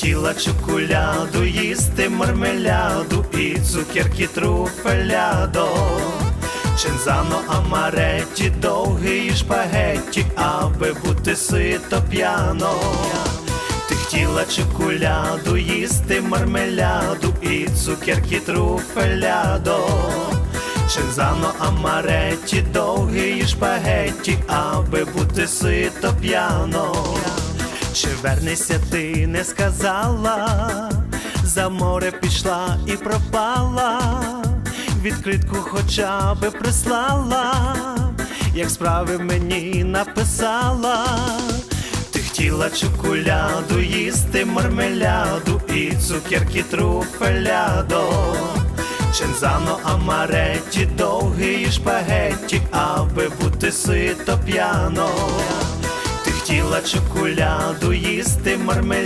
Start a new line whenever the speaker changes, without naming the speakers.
хотіла чоколяду, їсти мармеляду і цукерки труфелядо. Чензано амаретті, довгий шпагетті, аби бути сито п'яно. Ти хотіла чоколяду, їсти мармеляду і цукерки труфелядо. Чензано амаретті, довгий шпагетті, аби бути сито п'яно. Чи вернешся ти не сказала, за море пішла і пропала, відкритку хоча би прислала, як справи мені написала. Ти хотіла чоколяду, їсти мармеляду і цукерки труфелядо. Чензано амаретті, довгий шпагетті, аби бути сито п'яно. Ти чоколяду, їсти мармеляду